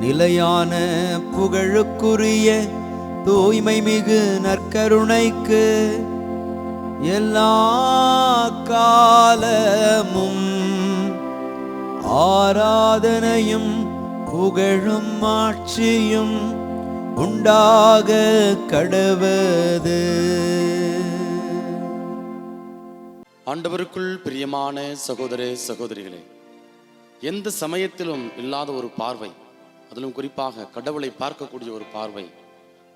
நிலையான புகழுக்குரிய தூய்மை மிகு நற்கருணைக்கு எல்லா காலமும் ஆராதனையும் புகழும் ஆட்சியும் உண்டாக கடவது. ஆண்டவருக்குள் பிரியமான சகோதர சகோதரிகளே எந்த சமயத்திலும் இல்லாத ஒரு பார்வை அதிலும் குறிப்பாக கடவுளை பார்க்கக்கூடிய ஒரு பார்வை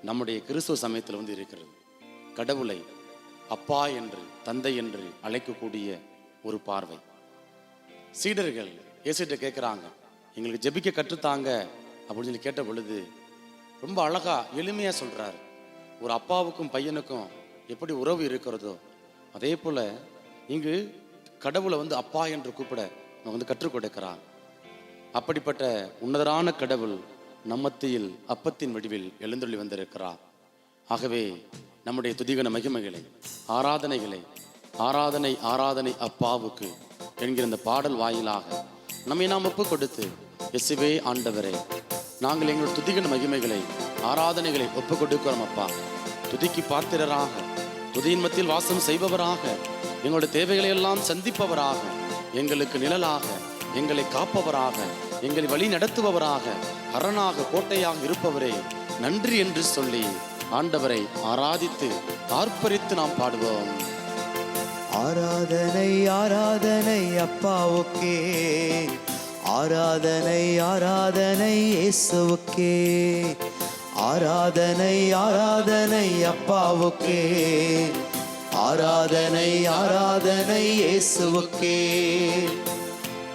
நம்முடைய கிறிஸ்துவ சமயத்தில் வந்து இருக்கிறது. கடவுளை அப்பா என்று தந்தை என்று அழைக்கக்கூடிய ஒரு பார்வை. சீடர்கள் இயேசுகிட்ட கேட்குறாங்க எங்களுக்கு ஜெபிக்க கற்றுத்தாங்க அப்படின்னு சொல்லி கேட்ட பொழுது ரொம்ப அழகா எளிமையா சொல்றாரு. ஒரு அப்பாவுக்கும் பையனுக்கும் எப்படி உறவு இருக்கிறதோ அதே போல இங்கு கடவுளை வந்து அப்பா என்று கூப்பிட நம்ம வந்து கற்றுக் கொடுக்கிறான் அப்படிப்பட்ட உன்னதரான கடவுள் நம்மத்தியில் அப்பத்தின் வடிவில் எழுந்தொழி வந்திருக்கிறார். ஆகவே நம்முடைய துதிகன மகிமைகளை ஆராதனைகளை ஆராதனை ஆராதனை அப்பாவுக்கு என்கிற இந்த பாடல் வாயிலாக நம்மை நாம் ஒப்பு கொடுத்து எசுவே ஆண்டவரே நாங்கள் எங்கள் துதிகன மகிமைகளை ஆராதனைகளை ஒப்பு கொடுக்கிறோம் அப்பா. துதிக்கு பாத்திரராக துதியின் மத்தியில் வாசம் செய்பவராக எங்களுடைய தேவைகளை எல்லாம் சந்திப்பவராக எங்களுக்கு நிழலாக எங்களை காப்பவராக எங்களை வழி நடத்துபவராக அரணாக கோட்டையாக இருப்பவரே நன்றி என்று சொல்லி ஆண்டவரை ஆராதித்து ஆர்ப்பரித்து நாம் பாடுவோம். ஆராதனை ஆராதனை அப்பாவுக்கே ஆராதனை ஆராதனை இயேசுவுக்கே ஆராதனை ஆராதனை அப்பாவுக்கே ஆராதனை ஆராதனை இயேசுவுக்கே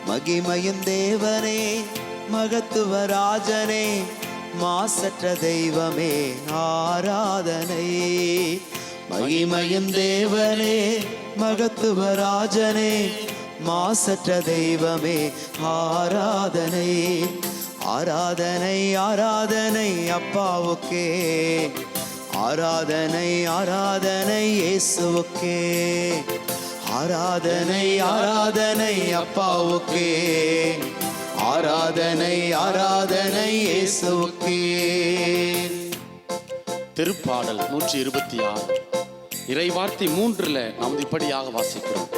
மகிமையின் தேவனே மகத்துவ ராஜனே மாசற்ற தெய்வமே ஆராதனை. மகிமையின் தேவனே மகத்துவ ராஜனே மாசற்ற தெய்வமே ஆராதனை. ஆராதனை ஆராதனை அப்பாவுக்கே. ஆராதனை ஆராதனை இயேசுவுக்கே. ஆராதனை ஆராதனை அப்பாவுக்கே. ஆராதனை ஆராதனை இயேசுவுக்கே. திருப்பாடல் நூற்றி இருபத்தி ஆறு. இறைவார்த்தை மூன்றுல நாம் இப்படியாக வாசிக்கிறோம்.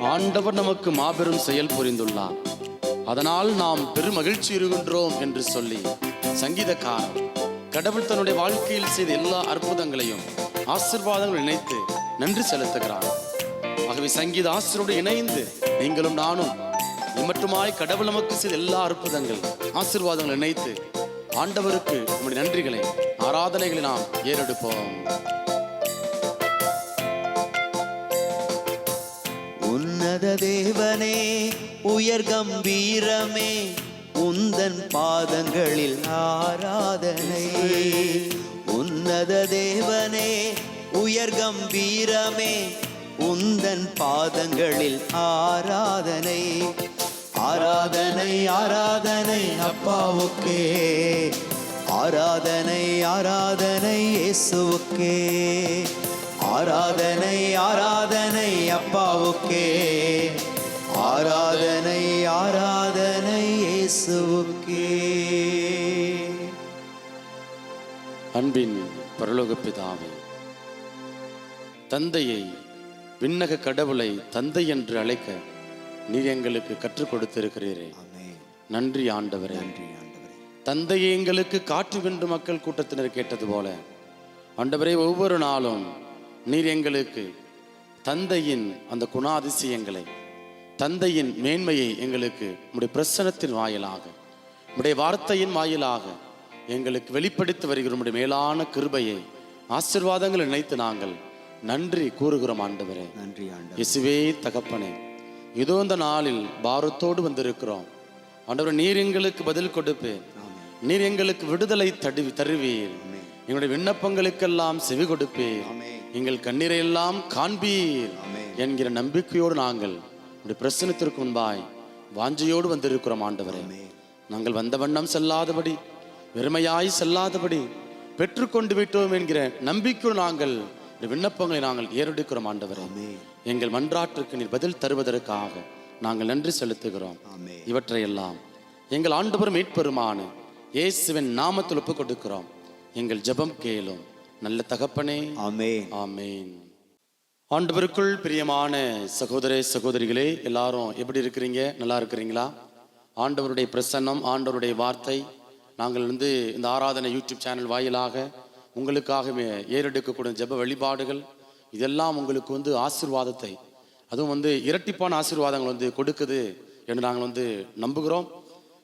ஆண்டவர் நமக்கு மாபெரும் செயல் புரிந்துள்ளார். அதனால் நாம் பெருமகிழ்ச்சி இருக்கின்றோம் என்று சொல்லி சங்கீதக்காரர் கடவுள் தன்னுடைய வாழ்க்கையில் செய்த எல்லா அற்புதங்களையும் ஆசிர்வாதங்கள் நினைத்து நன்றி செலுத்துகிறான் ஆகவே சங்கீத ஆசிரியரோடு இணைந்து நீங்களும் நானும் இம்மட்டுமாய் கடவுள் நமக்கு செய்த எல்லா அற்புதங்கள் ஆசிர்வாதங்கள் இணைத்து ஆண்டவருக்கு நம்முடைய நன்றிகளை ஆராதனைகளை நாம் ஏறெடுப்போம். உன்னத தேவனே உயர் கம்பீரமே உந்தன் பாதங்களில் ஆராதனை. உன்னத தேவனே உயர் கம்பீரமே உந்தன் பாதங்களில் ஆராதனை. ஆராதனை ஆராதனை அப்பாவுக்கே. ஆராதனை ஆராதனை இயேசுவுக்கே. ஆராதனை ஆராதனை அப்பாவுக்கே. ஆராதனை ஆராதனை இயேசுவுக்கே. அன்பின் பரலோக பிதாவே தந்தையை விண்ணக கடவுளை தந்தை என்று அழைக்க நீர் எங்களுக்கு கற்றுக் கொடுத்திருக்கிறீரே. நன்றி ஆண்டவரே. நன்றி ஆண்டவரே. தந்தையை எங்களுக்கு காற்று வென்று மக்கள் கூட்டத்தினர் கேட்டது போல ஆண்டவரே ஒவ்வொரு நாளும் நீர் எங்களுக்கு தந்தையின் அந்த குணாதிசயங்களை தந்தையின் மேன்மையை எங்களுக்கு உம்முடைய பிரசனத்தின் வாயிலாக உம்முடைய வார்த்தையின் வாயிலாக எங்களுக்கு வெளிப்படுத்தி வருகிற உம்முடைய மேலான கிருபையை ஆசீர்வாதங்களை நினைத்து நாங்கள் நன்றி கூறுகிறோம் ஆண்டவரே. நன்றி ஆண்டவர். இயேசுவே தகப்பனே இதோ இந்த நாளில் பாரத்தோடு வந்திருக்கிறோம். ஆண்டவர் நீர் எங்களுக்கு பதில் கொடுப்பேன் நீர் எங்களுக்கு விடுதலை தடுவி தருவீர். எங்களுடைய விண்ணப்பங்களுக்கெல்லாம் செவி கொடுப்பீர். எங்கள் கண்ணீரை எல்லாம் காண்பீர். என்கிற நம்பிக்கையோடு நாங்கள் பிரசனத்திற்கு முன்பாய் வாஞ்சையோடு வந்திருக்கிறோம் ஆண்டவரே. நாங்கள் வந்த வண்ணம் செல்லாதபடி வெறுமையாய் செல்லாதபடி பெற்றுக்கொண்டு விட்டோம் என்கிற நம்பிக்கையோடு நாங்கள் இந்த விண்ணப்பங்களை நாங்கள் ஏறெடுக்கிறோம் ஆண்டவரே. எங்கள் மன்றாற்றுக்கு நீர் பதில் தருவதற்காக நாங்கள் நன்றி செலுத்துகிறோம். இவற்றையெல்லாம் எங்கள் ஆண்டவரும் மீட்பெருமான இயேசுவின் நாமத்தில் ஒப்புக் கொடுக்கிறோம் எங்கள் ஜெபம் கேளும். நல்ல தகப்பனே. ஆமென். ஆமென். ஆண்டவருக்குள் பிரியமான சகோதர சகோதரிகளே எல்லாரும் எப்படி இருக்கிறீங்க? நல்லா இருக்கிறீங்களா? ஆண்டவருடைய பிரசன்னம் ஆண்டவருடைய வார்த்தை. நாங்கள் வந்து இந்த ஆராதனை யூடியூப் சேனல் வாயிலாக உங்களுக்காகவே ஏறெடுக்கக்கூடிய ஜெப வழிபாடுகள் இதெல்லாம் உங்களுக்கு வந்து ஆசீர்வாதத்தை அதுவும் வந்து இரட்டிப்பான ஆசீர்வாதங்கள் வந்து கொடுக்குது என்று நாங்கள் வந்து நம்புகிறோம்.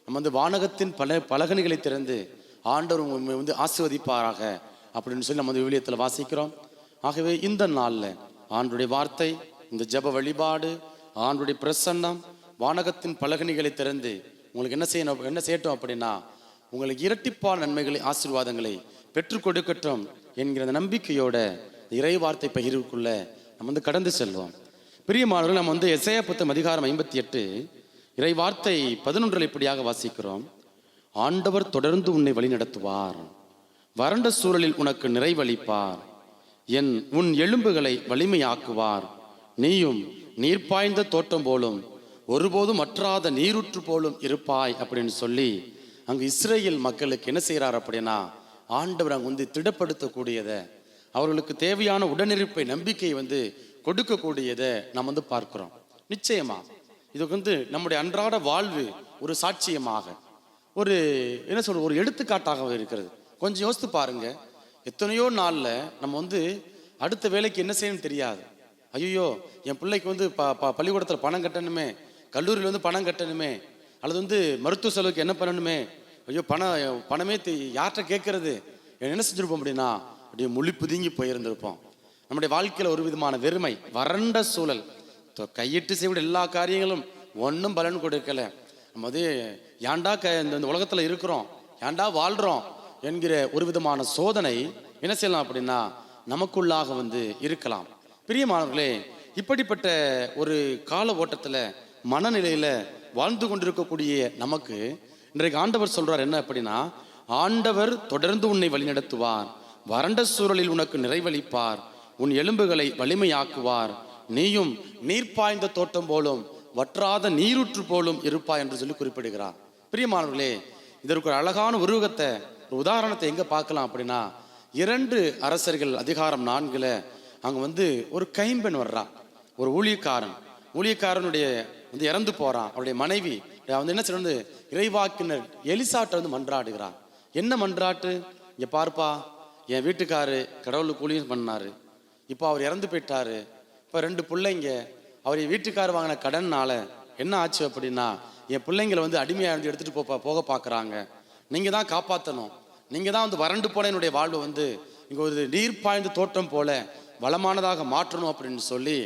நம்ம வந்து வானகத்தின் பல பலகணிகளை திறந்து ஆண்டவர் உண்மை வந்து ஆசிர்வதிப்பாராக அப்படின்னு சொல்லி நம்ம வந்து விவிலியத்தில் வாசிக்கிறோம். ஆகவே இந்த நாளில் ஆண்டுடைய வார்த்தை இந்த ஜெப வழிபாடு ஆண்டுடைய பிரசன்னம் வானகத்தின் பலகணிகளை திறந்து உங்களுக்கு என்ன செய்யணும் என்ன செய்யட்டும் அப்படின்னா உங்களுக்கு இரட்டிப்பான நன்மைகளை ஆசீர்வாதங்களை பெற்றுக் கொடுக்கட்டும் என்கிற அந்த நம்பிக்கையோட இறை வார்த்தை பகிர்வுக்குள்ள நம்ம வந்து கடந்து செல்வோம். பிரியமானவர்கள் நம்ம வந்து எசைய புத்தம் அதிகாரம் ஐம்பத்தி எட்டு இறை வார்த்தை பதினொன்றில் இப்படியாக வாசிக்கிறோம். ஆண்டவர் தொடர்ந்து உன்னை வழிநடத்துவார் வறண்ட சூழலில் உனக்கு நிறைவளிப்பார். என் உன் எலும்புகளை வலிமையாக்குவார். நீயும் நீர் பாய்ந்த தோட்டம் போலும் ஒருபோதும் மற்றாத நீருற்று போலும் இருப்பாய் அப்படின்னு சொல்லி அங்கு இஸ்ரேல் மக்களுக்கு என்ன செய்கிறார் அப்படின்னா ஆண்டவர் அங்க வந்து திடப்படுத்தக்கூடியதை அவர்களுக்கு தேவையான உடனிருப்பை நம்பிக்கையை வந்து கொடுக்கக்கூடியதை நாம் வந்து பார்க்கிறோம். நிச்சயமா இது வந்து நம்முடைய அன்றாட வாழ்வு ஒரு சாட்சியமாக. ஒரு என்ன சொல்ற ஒரு எடுத்துக்காட்டாக இருக்கிறது. கொஞ்சம் யோசித்து பாருங்க. எத்தனையோ நாளில் நம்ம வந்து அடுத்த வேலைக்கு என்ன செய்யணும்னு தெரியாது. ஐயோ என் பிள்ளைக்கு வந்து ப ப- பள்ளிக்கூடத்தில் பணம் கட்டணுமே கல்லூரியில் வந்து பணம் கட்டணுமே அல்லது வந்து மருத்துவ செலவுக்கு என்ன பண்ணணுமே ஐயோ பணம் பணமே யார்கிட்ட கேட்கறது? என்ன செஞ்சிருப்போம் அப்படின்னா அப்படியே முழி புதுங்கி போயிருந்திருப்போம். நம்முடைய வாழ்க்கையில் ஒரு விதமான வெறுமை வறண்ட சூழல். கையிட்டு செய்விட எல்லா காரியங்களும் ஒன்றும் பலன் கொடுக்கல. நம்ம வந்து ஏண்டா க இந்த இந்த இருக்கிறோம்? ஏன்டா வாழ்கிறோம் என்கிற ஒரு விதமான சோதனை என்ன செய்யலாம் அப்படின்னா நமக்குள்ளாக வந்து இருக்கலாம். பிரியமானவர்களே இப்படிப்பட்ட ஒரு கால ஓட்டத்தில் மனநிலையில் வாழ்ந்து கொண்டிருக்கக்கூடிய நமக்கு இன்றைக்கு ஆண்டவர் சொல்றார் என்ன அப்படின்னா ஆண்டவர் தொடர்ந்து உன்னை வழிநடத்துவார் வறண்ட சூழலில் உனக்கு நிறைவளிப்பார் உன் எலும்புகளை வலிமையாக்குவார் நீயும் நீர்ப்பாய்ந்த தோட்டம் போலும் வற்றாத நீருற்று போலும் இருப்பாய் என்று சொல்லி குறிப்பிடுகிறார். பிரியமானவர்களே இதற்கு ஒரு அழகான உருவகத்தை ஒரு உதாரணத்தை எங்க பார்க்கலாம் அப்படின்னா இரண்டு அரசர்கள் அதிகாரம் நான்குல அங்க வந்து ஒரு கைம்பெண் வர்றா ஒரு ஊழியக்காரன். ஊழியக்காரனுடைய வந்து இறந்து போறான் அவருடைய மனைவி. வந்து என்ன சொல்றது இறைவாக்கினர் எலிசாட்டை வந்து மன்றாடுகிறான். என்ன மன்றாட்டு? இங்கே பார்ப்பா என் வீட்டுக்காரு கடவுளுக்கு கூலியும் பண்ணாரு. இப்போ அவர் இறந்து போயிட்டாரு. இப்போ ரெண்டு பிள்ளைங்க அவர் என் வீட்டுக்காரர் வாங்கின கடன்னால என்ன ஆச்சு அப்படின்னா என் பிள்ளைங்களை வந்து அடிமையாக இருந்து எடுத்துகிட்டு போக போக பார்க்குறாங்க நீங்கள் தான் காப்பாற்றணும் நீங்கள் தான் வந்து வறண்டு போன என்னுடைய வாழ்வு வந்து இங்கே ஒரு நீர் பாய்ந்த தோட்டம் போல வளமானதாக மாற்றணும் அப்படின்னு சொல்லி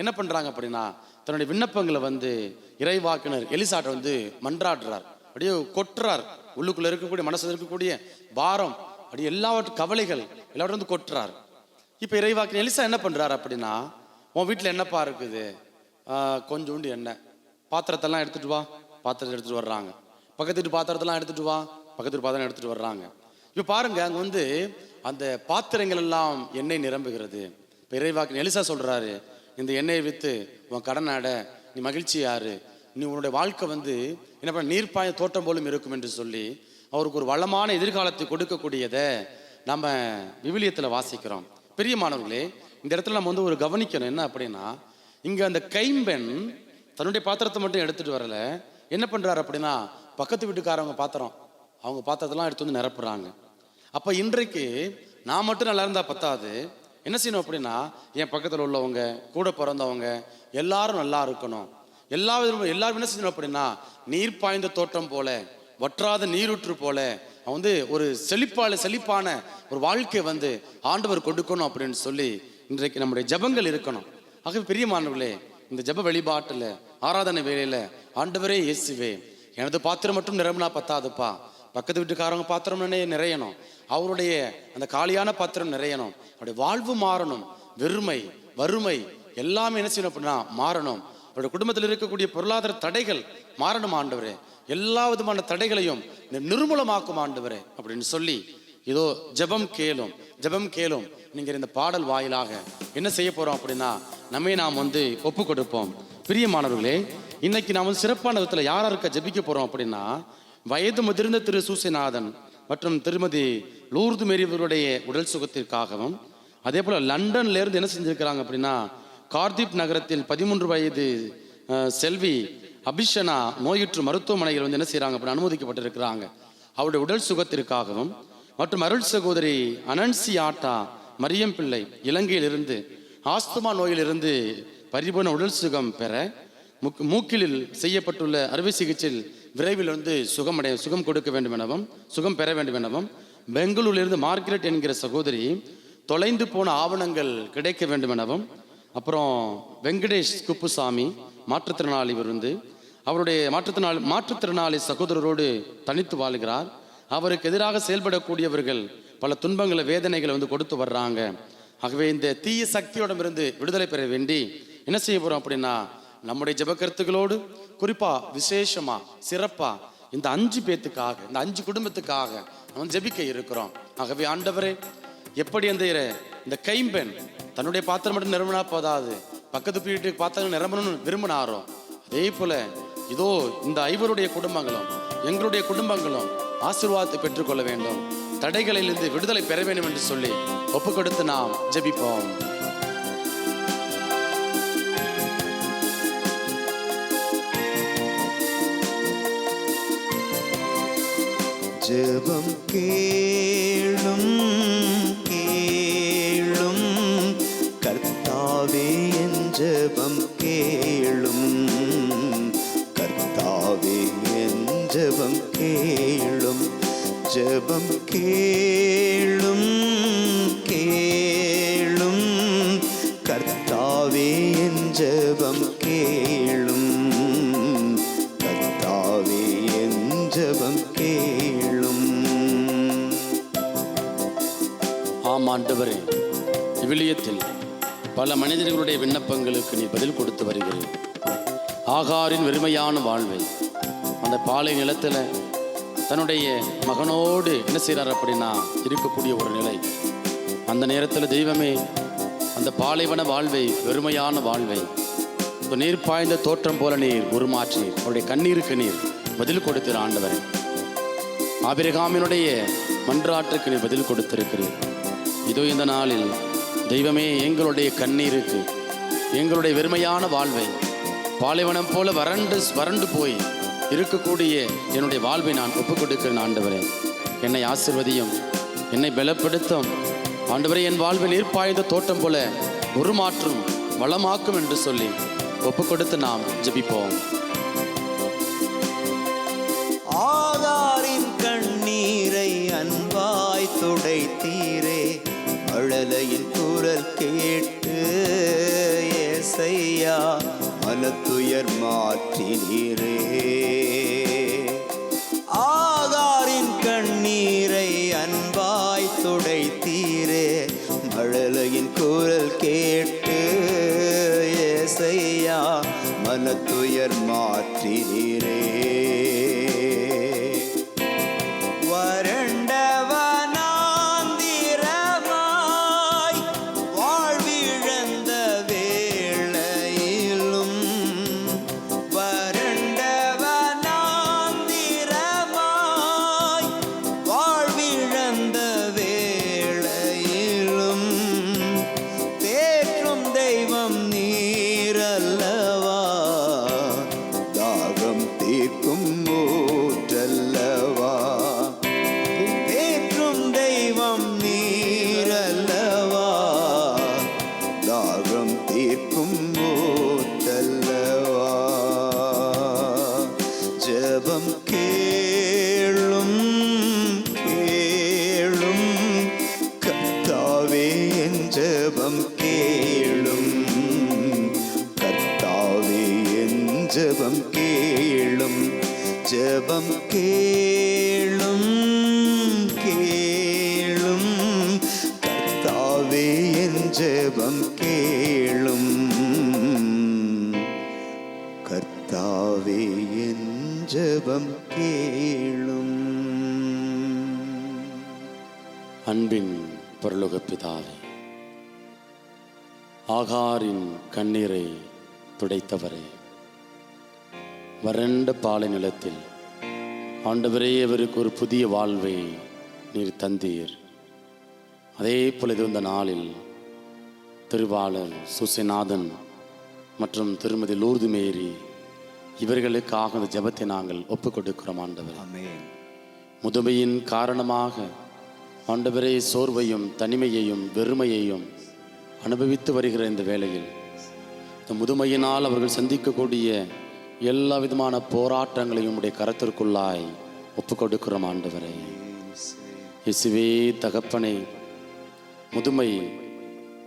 என்ன பண்ணுறாங்க அப்படின்னா தன்னுடைய விண்ணப்பங்களை வந்து இறைவாக்கினர் எலிசாட்டை வந்து மன்றாடுறார். அப்படியே கொட்டுறார். உள்ளுக்குள்ள இருக்கக்கூடிய மனசில் இருக்கக்கூடிய பாரம் அப்படி எல்லாவற்றும் கவலைகள் எல்லாவற்றும் வந்து கொட்டுறார். இப்போ இறைவாக்கு எலிசா என்ன பண்ணுறாரு அப்படின்னா உன் வீட்டில் என்னப்பா இருக்குது? கொஞ்சோண்டு எண்ணெய். பாத்திரத்தெல்லாம் எடுத்துகிட்டு வா. பாத்திரத்தை எடுத்துகிட்டு வர்றாங்க. பக்கத்து வீட்டு பாத்திரத்தெல்லாம் எடுத்துகிட்டு வா. பக்கத்து வீட்டு பாத்திரம் எடுத்துகிட்டு வர்றாங்க. இப்போ பாருங்க அங்கே வந்து அந்த பாத்திரங்கள் எல்லாம் எண்ணெய் நிரம்புகிறது. இப்போ இறைவாக்கு எலிசா சொல்கிறாரு இந்த எண்ணெயை விற்று உன் கடன் அடை நீ மகிழ்ச்சி யாரு? நீ உன்னுடைய வாழ்க்கை வந்து என்ன பண்ண நீர்ப்பாய தோட்டம் போலும் இருக்கும் என்று சொல்லி அவருக்கு ஒரு வளமான எதிர்காலத்தை கொடுக்கக்கூடியதை நம்ம விவிலியத்தில் வாசிக்கிறோம். பிரியமானவர்களே இந்த இடத்துல நம்ம வந்து ஒரு கவனிக்கணும். என்ன அப்படின்னா இங்கே அந்த கைம்பெண் தன்னுடைய பாத்திரத்தை மட்டும் எடுத்துட்டு வரல. என்ன பண்ணுறாரு அப்படின்னா பக்கத்து வீட்டுக்காரவங்க பாத்திரம் அவங்க பாத்திரத்தெல்லாம் எடுத்து வந்து நிரப்புறாங்க. அப்போ இன்றைக்கு நான் மட்டும் நல்லா இருந்தால் பத்தாது. என்ன செய்யணும் அப்படின்னா என் பக்கத்தில் உள்ளவங்க கூட பிறந்தவங்க எல்லாரும் நல்லா இருக்கணும். எல்லா விதமும் எல்லாரும் என்ன செய்யணும் அப்படின்னா நீர் பாய்ந்த தோட்டம் போல வற்றாத நீரூற்று போல அவன் வந்து ஒரு செழிப்பால செழிப்பான ஒரு வாழ்க்கை வந்து ஆண்டவர் கொடுக்கணும் அப்படின்னு சொல்லி இன்றைக்கு நம்முடைய ஜெபங்கள் இருக்கணும். ஆகவே பெரியமானவர்களே இந்த ஜெப வெளிப்பாட்டில் ஆராதனை வேலையில் ஆண்டவரே இயேசுவே எனது பாத்திரம் மட்டும் நிரம்பினா பத்தாதுப்பா. பக்கத்து வீட்டுக்காரங்க பாத்திரம் நிறைய- நிறையணும். அவருடைய அந்த காலியான பாத்திரம் நிறையணும். அவருடைய வாழ்வு மாறணும். வெறுமை வறுமை எல்லாமே என்ன செய்யணும் அப்படின்னா மாறணும். அவருடைய குடும்பத்தில் இருக்கக்கூடிய பொருளாதார தடைகள் மாறணும் ஆண்டவரே. எல்லா விதமான தடைகளையும் நிர்மூலமாக்கும் ஆண்டவரே அப்படின்னு சொல்லி இதோ ஜெபம் கேளும். ஜெபம் கேளும். நீங்கள் இந்த பாடல் வாயிலாக என்ன செய்ய போகிறோம் அப்படின்னா நம்மை நாம் வந்து ஒப்பு கொடுப்போம் பிரியமானவர்களே இன்னைக்கு நாம் வந்து சிறப்பான விதத்தில் யார் இருக்க ஜெபிக்க போகிறோம் அப்படின்னா வயது முதிர்ந்த திரு சூசிநாதன் மற்றும் திருமதி லூர்து மேரிவருடைய உடல் சுகத்திற்காகவும் அதே போல் லண்டன்ல இருந்து என்ன செஞ்சிருக்கிறாங்க அப்படின்னா கார்தீப் நகரத்தில் பதிமூன்று வயது செல்வி அபிஷனா நோயுற்று மருத்துவமனையில் வந்து என்ன செய்கிறாங்க அப்படின்னு அனுமதிக்கப்பட்டிருக்கிறாங்க. அவருடைய உடல் சுகத்திற்காகவும் மற்றும் அருள் சகோதரி அனன்சி ஆட்டா மரியம் பிள்ளை இலங்கையிலிருந்து ஆஸ்துமா நோயிலிருந்து பரிபூர்ண உடல் சுகம் பெற முக் மூக்கிலில் செய்யப்பட்டுள்ள அறுவை சிகிச்சையில் விரைவில் வந்து சுகமடைய சுகம் கொடுக்க வேண்டும் எனவும் சுகம் பெற வேண்டும் எனவும் பெங்களூரிலிருந்து மார்க்ரெட் என்கிற சகோதரி தொலைந்து போன ஆவணங்கள் கிடைக்க வேண்டும் எனவும் அப்புறம் வெங்கடேஷ் குப்புசாமி மாற்றுத்திறனாளி இவர் வந்து அவருடைய மாற்றுத்திறனாளி மாற்றுத்திறனாளி சகோதரரோடு தனித்து வாழ்கிறார். அவருக்கு எதிராக செயல்படக்கூடியவர்கள் பல துன்பங்களை வேதனைகளை வந்து கொடுத்து வர்றாங்க. ஆகவே இந்த தீய சக்தியோடமிருந்து விடுதலை பெற வேண்டி என்ன செய்ய போகிறோம் அப்படின்னா நம்முடைய ஜெபக்கருத்துகளோடு குறிப்பா விசேஷமா சிறப்பா இந்த அஞ்சு பேத்துக்காக இந்த அஞ்சு குடும்பத்துக்காக நம்ம ஜெபிக்க இருக்கிறோம். ஆகவே ஆண்டவரே எப்படி அந்த இந்த கைம்பெண் தன்னுடைய பாத்திரம் மட்டும் நிரம்பினா போதாது பக்கத்து வீட்டுக்கு பாத்திரம் நிரம்பணும்னு விரும்பினாரோ அதே போல இதோ இந்த ஐவருடைய குடும்பங்களும் எங்களுடைய குடும்பங்களும் ஆசீர்வாதத்தை பெற்றுக்கொள்ள வேண்டும். தடைகளிலிருந்து விடுதலை பெற வேண்டும் என்று சொல்லி ஒப்பு கொடுத்து நாம் ஜெபிப்போம். ஜெபம் கேளும் கேளும் கர்த்தாவே என் ஜெபம் கேளும் கர்த்தாவே என் ஜெபம் கேளும் ஜெபம் கேளும் கேளும் ஆண்டவரே விவிலியத்தில் பல மனிதர்களுடைய விண்ணப்பங்களுக்கு நீ பதில் கொடுத்து வருகிறேன். ஆகாரின் வெறுமையான வாழ்வை அந்த பாலை நிலத்தில் தன்னுடைய மகனோடு என்ன செய்கிறார் அப்படின்னா இருக்கக்கூடிய ஒரு நிலை. அந்த நேரத்தில் தெய்வமே அந்த பாலைவன வாழ்வை வெறுமையான வாழ்வை நீர் பாய்ந்த தோற்றம் போல நீர் உருமாற்றி அவருடைய கண்ணீருக்கு நீர் பதில் கொடுத்திரு ஆண்டவரே. ஆபிரகாமினுடைய மன்றாட்டுக்கு நீ பதில் கொடுத்திருக்கிறீர். இதோ இந்த நாளில் தெய்வமே எங்களுடைய கண்ணீருக்கு எங்களுடைய வெறுமையான வாழ்வை பாலைவனம் போல வறண்டு வறண்டு போய் இருக்கக்கூடிய என்னுடைய வாழ்வை நான் ஒப்புக் கொடுக்கிறேன் ஆண்டவரே. என்னை ஆசிர்வதியும் என்னை பலப்படுத்தும். ஆண்டவரே என் வாழ்வில் நீர்ப்பாய்ந்த தோட்டம் போல உருமாற்றும் வளமாக்கும் என்று சொல்லி ஒப்பு கொடுத்து நாம் ஜெபிப்போம். ஆதாரின் கண்ணீரை அன்பாய் துடைத்தீரே. அழலையின் குரல் கேட்டு ஏசையா மனத்துயர் மாற்றினீரே ஆகாரின் கண்ணீரை அன்பாய் துடைத்தீரே மழலையின் குரல் கேட்டு ஏசையா மனத்துயர் பரலோக பிதாவே ஆகாரின் கண்ணீரை துடைத்தவரே வறண்ட பாலை நிலத்தில் ஆண்டவரே அவருக்கு ஒரு புதிய வாழ்வை நீர் தந்தீர். அதே போல இது இந்த நாளில் திருவாளர் சுசைநாதன் மற்றும் திருமதி லூர்து மேரி இவர்களுக்காக அந்த ஜெபத்தை நாங்கள் ஒப்புக் கொடுக்கிறோம் ஆண்டவர் முதுமையின் காரணமாக ஆண்டவரே சோர்வையும் தனிமையையும் வெறுமையையும் அனுபவித்து வருகிற இந்த வேளையில் இந்த முதுமையினால் அவர்கள் சந்திக்கக்கூடிய எல்லா விதமான போராட்டங்களையும் உடைய கரத்திற்குள்ளாய் ஒப்புக் கொடுக்கிறோம் ஆண்டவரே. இயேசுவே தகப்பனே முதுமை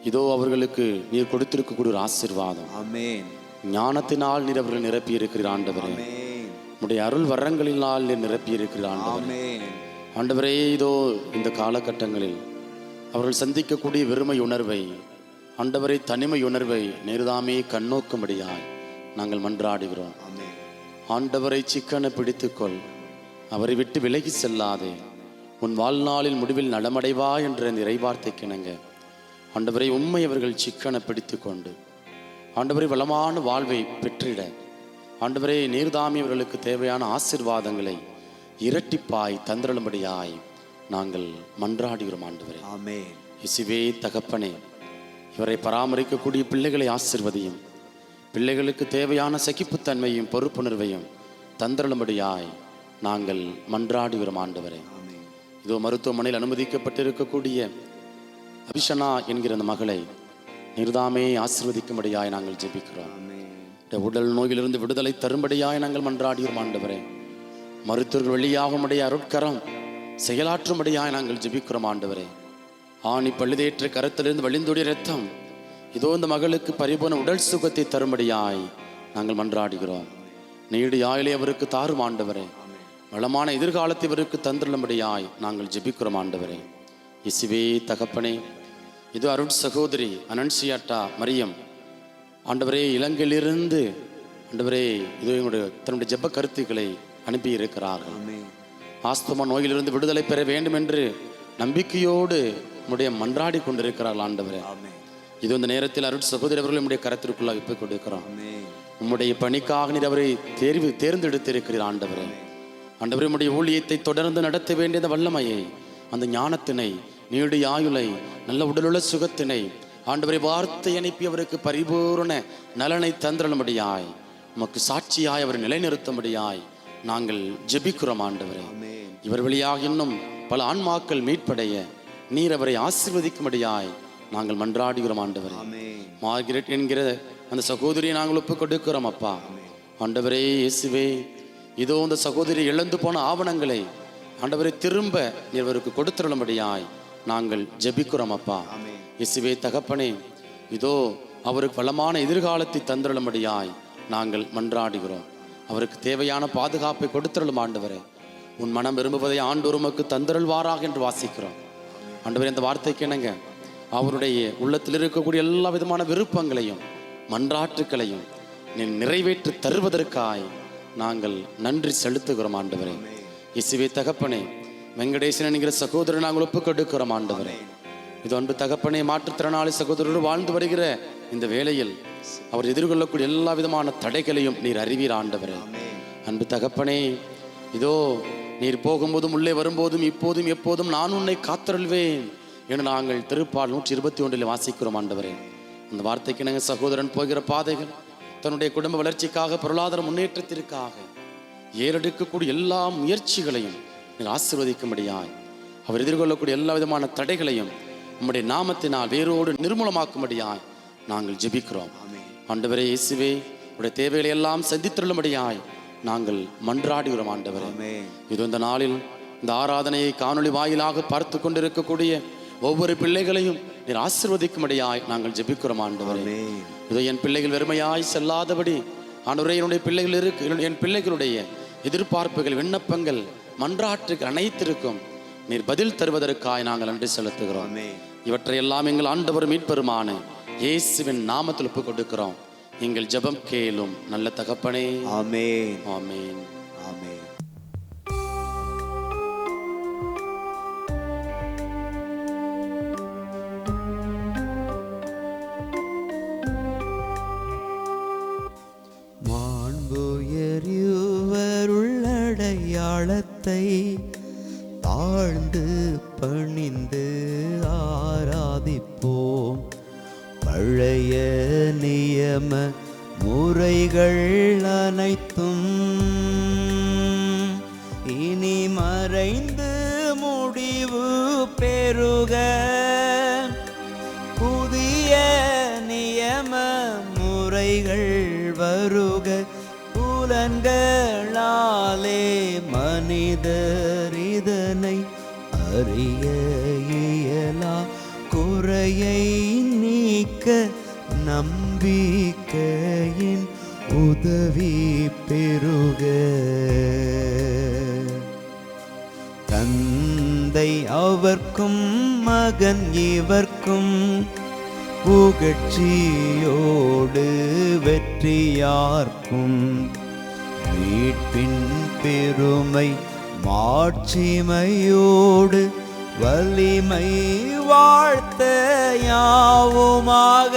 இதோ அவர்களுக்கு நீர் கொடுத்திருக்கக்கூடிய ஒரு ஆசீர்வாதம். ஆமென். ஞானத்தினால் நீர் அவர்கள் நிரப்பி இருக்கிற ஆண்டவரே உடைய அருள் வரங்களினால் நீர் நிரப்பி இருக்கிற ஆண்டவரே ஆண்டவரே இதோ இந்த காலகட்டங்களில் அவர்கள் சந்திக்கக்கூடிய வெறுமை உணர்வை ஆண்டவரை தனிமை உணர்வை நேர்தாமே கண்ணோக்கும்படியாய் நாங்கள் மன்றாடுகிறோம். ஆண்டவரை சிக்கனை பிடித்துக்கொள். அவரை விட்டு விலகி செல்லாதே. உன் வாழ்நாளில் முடிவில் நடமடைவா என்ற இந்த கிணங்க. இணங்க ஆண்டவரை உண்மை அவர்கள் சிக்கன பிடித்துக்கொண்டு ஆண்டவரை வளமான வாழ்வை பெற்றிட. ஆண்டவரே நீர்தாமி அவர்களுக்கு தேவையான ஆசிர்வாதங்களை இரட்டிப்பாய் தந்திரளும்படியாய் நாங்கள் மன்றாடுகிறோம் ஆண்டவரே. ஆமென். இசுவே தகப்பனே இவரை பராமரிக்கக்கூடிய பிள்ளைகளை ஆசிர்வதியும் பிள்ளைகளுக்கு தேவையான சகிப்புத்தன்மையும் பொறுப்புணர்வையும் தந்திரளும்படியாய் நாங்கள் மன்றாடுகிறோம் ஆண்டவரே. இதோ மருத்துவமனையில் அனுமதிக்கப்பட்டிருக்கக்கூடிய அபிஷனா என்கிற அந்த மகளை நிர்தாமே ஆசிர்வதிக்கும்படியாய் நாங்கள் ஜெபிக்கிறோம். உடல் நோயிலிருந்து விடுதலை தரும்படியாய் நாங்கள் மன்றாடுகிறோம் ஆண்டவரே. மருத்துவர்கள் வழியாகும்படிய அருட்கரம் செயலாற்றும்படியாய் நாங்கள் ஜபிக்கிறோம் ஆண்டவரே. ஆணி பழுதேற்ற கரத்திலிருந்து வழிந்துடைய ரத்தம் இதோ இந்த மகளுக்கு பரிபூர்ண உடல் சுகத்தை தரும்படியாய் நாங்கள் மன்றாடுகிறோம். நீடு ஆயிலே அவருக்கு தாரும் ஆண்டவரே. வளமான எதிர்காலத்தை இவருக்கு தந்துள்ளபடியாய் நாங்கள் ஜெபிக்கிறோம் ஆண்டவரே. இசுவே தகப்பனே இது அருண் சகோதரி அனன்சியாட்டா மரியம். ஆண்டவரே இலங்கையிலிருந்து ஆண்டவரே இது எங்களுடைய தன்னுடைய ஜெப கருத்துக்களை அனுப்பி இருக்கிறார்கள் ஆமென் ஆஸ்துமா நோயிலிருந்து விடுதலை பெற வேண்டும் என்று நம்பிக்கையோடு நம்முடைய மன்றாடி கொண்டிருக்கிறார்கள் ஆண்டவரே. இது இந்த நேரத்தில் அருட் சகோதரி அவர்கள் நம்முடைய கரத்திற்குள்ளாக ஒப்புக் கொடுக்கிறோம் உம்முடைய பணிக்காக நீர் அவரை தேர்வு தேர்ந்தெடுத்திருக்கிறீர் ஆண்டவரே. ஆண்டவரே உம்முடைய ஊழியத்தை தொடர்ந்து நடத்த வேண்டிய அந்த வல்லமையை அந்த ஞானத்தினை நீடிய ஆயுளை நல்ல உடலுள்ள சுகத்தினை ஆண்டவரை வார்த்தை அனுப்பி அவருக்கு பரிபூரண நலனை தந்திரனும்படியாய் உமக்கு சாட்சியாய் அவரை நிலைநிறுத்தும்படியாய் நாங்கள் ஜெபிக்கிறோம் ஆண்டவரே. இவர் வழியாக இன்னும் பல ஆன்மாக்கள் மீட்படைய நீர் அவரை ஆசீர்வதிக்கும்படியாய் நாங்கள் மன்றாடுகிறோம் ஆண்டவரே. மார்கரெட் என்கிற அந்த சகோதரியை நாங்கள் ஒப்புக் கொடுக்கிறோம் அப்பா ஆண்டவரே இயேசுவே இதோ இந்த சகோதரி இழந்து போன ஆவணங்களை ஆண்டவரை திரும்ப இவருக்கு கொடுத்துருளும்படியாய் நாங்கள் ஜெபிக்கிறோம் அப்பா. இயேசுவே தகப்பனே இதோ அவருக்கு வளமான எதிர்காலத்தை தந்திருளும்படியாய் நாங்கள் மன்றாடுகிறோம். அவருக்கு தேவையான பாதுகாப்பை கொடுத்துருளும் ஆண்டவரே. உன் மனம் விரும்புவதை ஆண்டோர் உமக்கு என்று வாசிக்கிறோம். ஆண்டவரே இந்த வார்த்தைக்கு என்னங்க? அவருடைய உள்ளத்தில் இருக்கக்கூடிய எல்லா விதமான விருப்பங்களையும் மன்றாட்டுக்களையும் நீ நிறைவேற்றி தருவதற்காய் நாங்கள் நன்றி செலுத்துகிறோம் ஆண்டவரே. இசுவே தகப்பனே வெங்கடேசன் என்கிற சகோதரன் நாங்கள் ஒப்புக்கொடுக்கிறோம் ஆண்டவரே. இது அன்பு தகப்பனே மாற்றுத்திறனாளி சகோதரரோடு வாழ்ந்து வருகிற இந்த வேளையில் அவர் எதிர்கொள்ளக்கூடிய எல்லா விதமான தடைகளையும் நீர் அறிவீர் ஆண்டவர். அன்பு தகப்பனே இதோ நீர் போகும்போதும் உள்ளே வரும்போதும் இப்போதும் எப்போதும் நான் உன்னை காத்தருள்வேன் என நாங்கள் திருப்பால் நூற்றி இருபத்தி ஒன்றில் வாசிக்கிறோம் ஆண்டவரே. அந்த வார்த்தைக்கு நாங்கள் சகோதரன் போகிற பாதைகள் தன்னுடைய குடும்ப வளர்ச்சிக்காக பொருளாதார முன்னேற்றத்திற்காக ஏறெடுக்கக்கூடிய எல்லா முயற்சிகளையும் நீர் ஆசீர்வதிக்கும்படியாய். அவர் எதிர்கொள்ளக்கூடிய எல்லா விதமான தடைகளையும் உம்முடைய நாமத்தினால் வேரோடு நிர்மூலமாக்கும்படியாய் நாங்கள் ஜெபிக்கிறோம். ஆண்டவரே இயேசுவே உடைய தேவைகளை எல்லாம் சந்தித்துள்ளபடியாய் நாங்கள் மன்றாடுகிறோம் ஆண்டவரே. இது இந்த நாளில் இந்த ஆராதனையை காணொளி வாயிலாக பார்த்து கொண்டிருக்கக்கூடிய ஒவ்வொரு பிள்ளைகளையும் நீர் ஆசிர்வதிக்கும்படியாய் நாங்கள் ஜெபிக்கிறோம் ஆண்டவரே. இதோ என் பிள்ளைகள் வெறுமையாய் செல்லாதபடி ஆண்டவரே என்னுடைய பிள்ளைகள் இருக்கு என் பிள்ளைகளுடைய எதிர்பார்ப்புகள் விண்ணப்பங்கள் மன்றாட்டுக்கு அனைத்திற்கும் நீர் பதில் தருவதற்காய் நாங்கள் நன்றி செலுத்துகிறோம். இவற்றையெல்லாம் எங்கள் ஆண்டவர் மீட்பெருமான இயேசுவின் நாமத்தில் ஒப்புக் கொடுக்கிறோம். எங்கள் ஜெபம் கேளும் நல்ல தகப்பனே. ஆமென். ஆமென். யோக புலன்களாலே மனிதர் இதனை அறிய இயலா குறையை நீக்க நம்பிக்கையின் உதவி பெருக தந்தை அவர்க்கும் மகன் இவர்க்கும் புகழ்ச்சியோடு வெற்றியார்க்கும். மீட்பின் பெருமை மாட்சிமையோடு வலிமை வாழ்த்த யாவுமாக.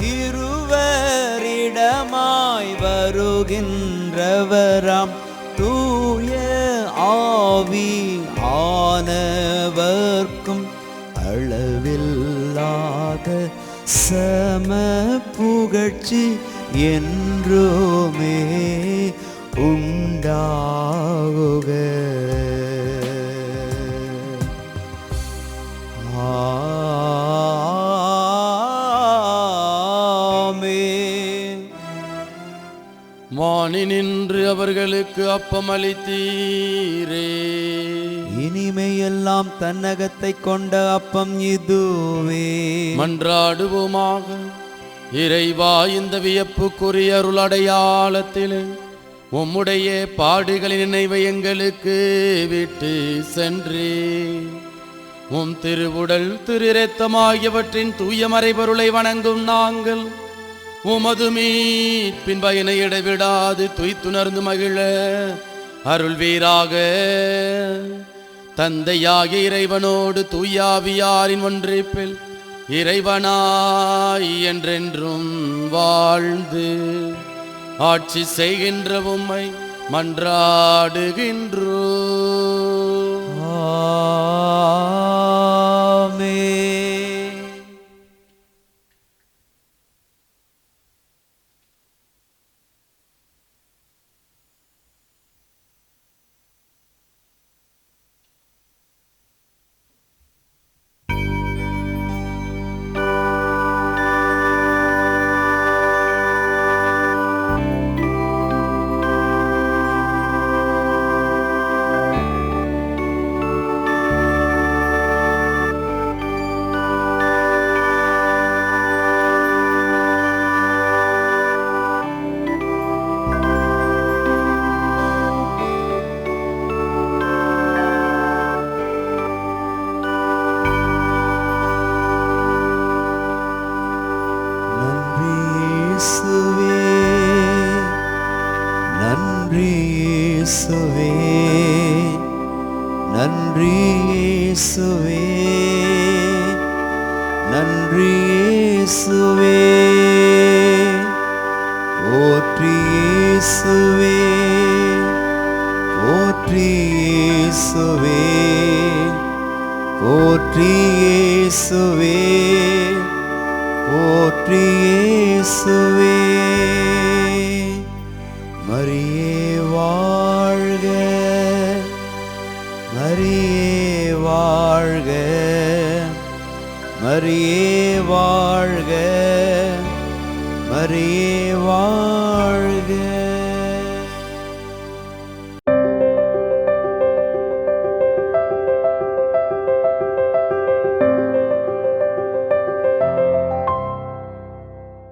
இருவரிடமாய் வருகின்றவராம் தூய ஆவி சம புகழ்ச்சி என்றோமே உண்டாகுக. மானி நின்று அவர்களுக்கு அப்பம் அளித்தீரே இனிமையெல்லாம் தன்னகத்தை கொண்ட அப்பம் இதுவே. மன்றாடுவோமாக இறைவா இந்த வியப்புக்குரிய அருள் அடையாளத்திலே உம்முடைய பாடுகளின் நினைவை எங்களுக்கு விட்டு சென்றே. உம் திருவுடல் திருரத்தமாகியவற்றின் தூய மறைபொருளை வணங்கும் நாங்கள் உமது மீட்பின் பயனை இடைவிடாது துய்த்துணர்ந்து மகிழ அருள்வீராக. தந்தையாக இறைவனோடு தூயாவியாரின் ஒன்றிப்பில் இறைவனாய் என்றென்றும் வாழ்ந்து ஆட்சி செய்கின்ற உம்மை மன்றாடுகின்றோ ஆமென். நன்றி இயேசுவே. போற்றி இயேசுவே. போற்றி